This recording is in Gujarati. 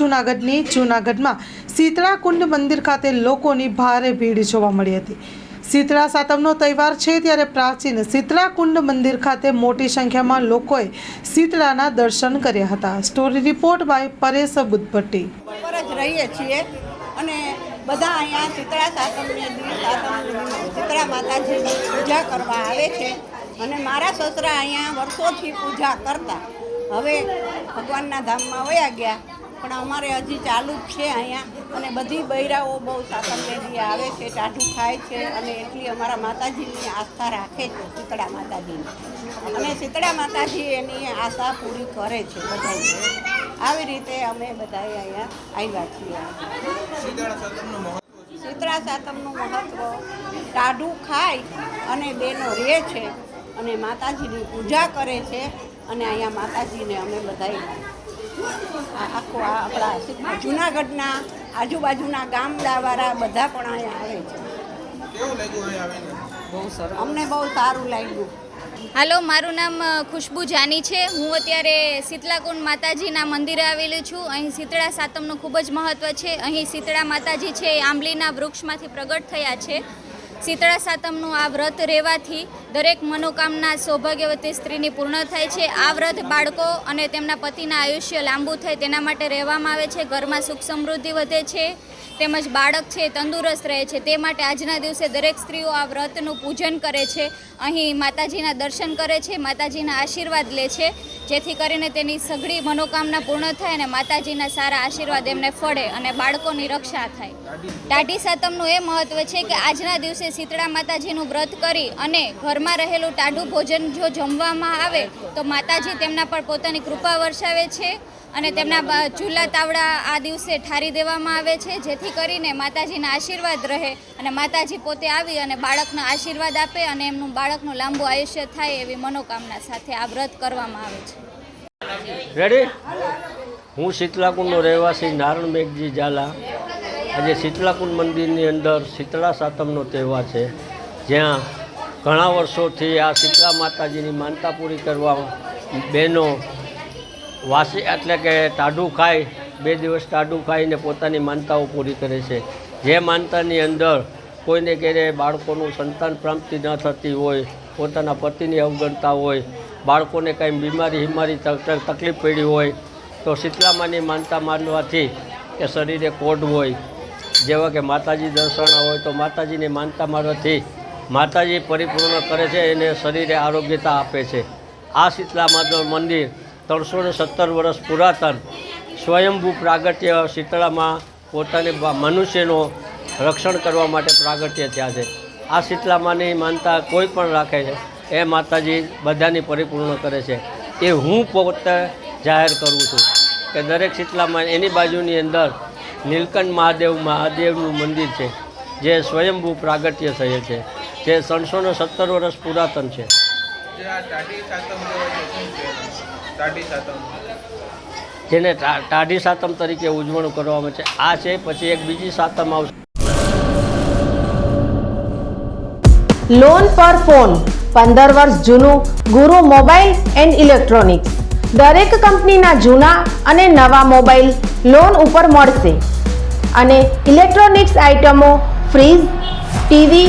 જૂનાગઢની જૂનાગઢમાં શીતળા કુંડ મંદિર ખાતે લોકોની ભારે ભીડ જોવા મળી હતી. શીતળા સાતમનો તહેવાર છે ત્યારે પ્રાચીન શીતળા કુંડ મંદિર ખાતે મોટી સંખ્યામાં લોકોએ શીતળાના દર્શન કર્યા હતા. Story report by Paresh Buddhbhatti. પર જ રહીએ છીએ અને બધા અહીંયા શીતળા સાતમને શીતળા માતાજીની પૂજા કરવા આવે છે અને મારા સસરા અહીંયા વર્ષોથી પૂજા કરતા. હવે ભગવાનના ધામમાં વયા ગયા પણ અમારે હજી ચાલુ જ છે અહીંયા. અને બધી બૈરાઓ બહુ સાતમ લેડી આવે છે ટાઢું ખાય છે અને એટલી અમારા માતાજીની આસ્થા રાખે છે શીતળા માતાજીની. અને શીતળા માતાજી એની આશા પૂરી કરે છે બધાય. આવી રીતે અમે બધા અહીંયા આવ્યા છીએ. શીતળા સાતમનું મહત્વ ટાઢું ખાય અને બેનો રહે છે અને માતાજીની પૂજા કરે છે અને અહીંયા માતાજીને અમે બધાય આ આખો આ આપણા જુનાગઢના આજુબાજુના ગામડાવાળા બધા પણ અહીંયા આવે છે. અમને બહુ સારું લાગ્યું. હાલો મારું નામ ખુશ્બુ જાની છે. હું અત્યારે શીતલાકુંડ માતાજીના મંદિરે આવેલી છું. અહીં શીતળા સાતમનું ખૂબ જ મહત્ત્વ છે. અહીં શીતળા માતાજી છે એ આંબલીના વૃક્ષમાંથી પ્રગટ થયા છે. શીતળા સાતમનું આ વ્રત રહેવાથી દરેક મનોકામના સૌભાગ્યવતી સ્ત્રીની પૂર્ણ થાય છે. આ વ્રત બાળકો અને તેમના પતિના આયુષ્ય લાંબુ થાય તેના માટે રહેવામાં આવે છે. ઘરમાં સુખ સમૃદ્ધિ વધે છે. તેમજ બાળક છે, તંદુરસ્ત રહે છે. તે માટે આજના દિવસે દરેક સ્ત્રીઓ આ વ્રતનું પૂજન કરે છે. અહીં માતાજીના દર્શન કરે છે, માતાજીના આશીર્વાદ લે છે, જેથી કરીને તેની સઘળી મનોકામના પૂર્ણ થાય અને માતાજીના સારા આશીર્વાદ એમને ફળે અને બાળકોની રક્ષા થાય. દાઢી સાતમનું એ મહત્વ છે કે આજના દિવસે શીતળા માતાજીનું વ્રત કરી અને ઘરમાં રહેલું ટાઢું ભોજન જો જમવામાં આવે તો માતાજી તેમના પર પોતાની કૃપા વર્ષાવે છે અને તેમના ચૂલા તાવડા આ દિવસે ઠારી દેવામાં આવે છે, જેથી કરીને માતાજીના આશીર્વાદ રહે અને માતાજી પોતે આવી અને બાળકનો આશીર્વાદ આપે અને એમનું બાળકનું લાંબુ આયુષ્ય થાય એવી મનોકામના સાથે આ વ્રત કરવામાં આવે છે. રેડી હું શીતલાકુંડનો રહેવાસી નારણ મેઘજી ઝાલા. આજે શીતલાકુંડ મંદિરની અંદર શીતળા સાતમનો તહેવાર છે. જ્યાં ઘણા વર્ષોથી આ શીતળા માતાજીની માનતા પૂરી કરવા બહેનો વાસી એટલે કે ટાઢું ખાય બે દિવસ ટાઢું ખાઈને પોતાની માનતાઓ પૂરી કરે છે. જે માનતાની અંદર કોઈને ઘેરે બાળકોનું સંતાન પ્રાપ્તિ ન થતી હોય, પોતાના પતિની અવગણતા હોય, બાળકોને કંઈ બીમારી હિમારી તક- તક- તકલીફ પડી હોય, તો શીતલામાની માનતા માનવાથી કે શરીરે કોઢ હોય. જેવા કે માતાજી દર્શન હોય તો માતાજીની માનતા મારવાથી માતાજી પરિપૂર્ણ કરે છે, એને શરીરે આરોગ્યતા આપે છે. આ શીતલા માતાનું મંદિર ત્રણસો ને સત્તર વર્ષ પુરાતન સ્વયંભૂ પ્રાગટ્ય શીતળામાં પોતાની મનુષ્યનો રક્ષણ કરવા માટે પ્રાગટ્ય થયા છે. આ શીતલામાની માનતા કોઈ પણ રાખે છે, એ માતાજી બધાની પરિપૂર્ણ કરે છે. એ હું પોતે જાહેર કરું છું કે દરેક શીતલામાં એની બાજુની અંદર નીલકંઠ મહાદેવ, મહાદેવનું મંદિર છે, જે સ્વયંભૂ પ્રાગટ્ય થયેલ છે. જે ત્રણસો ને સત્તર વર્ષ પુરાતન છે. જેને ટાઢી સાતમ તરીકે ઉજવણું કરવામાં છે. આ છે, પછી એક બીજી સાતમ આવશે. લોન પર ફોન પંદર વર્ષ જૂનું, ગુરુ મોબાઈલ એન્ડ ઇલેક્ટ્રોનિક્સ. દરેક કંપનીના જૂના અને નવા મોબાઈલ લોન ઉપર મળશે. અને ઇલેક્ટ્રોનિક્સ આઇટમો fridge, TV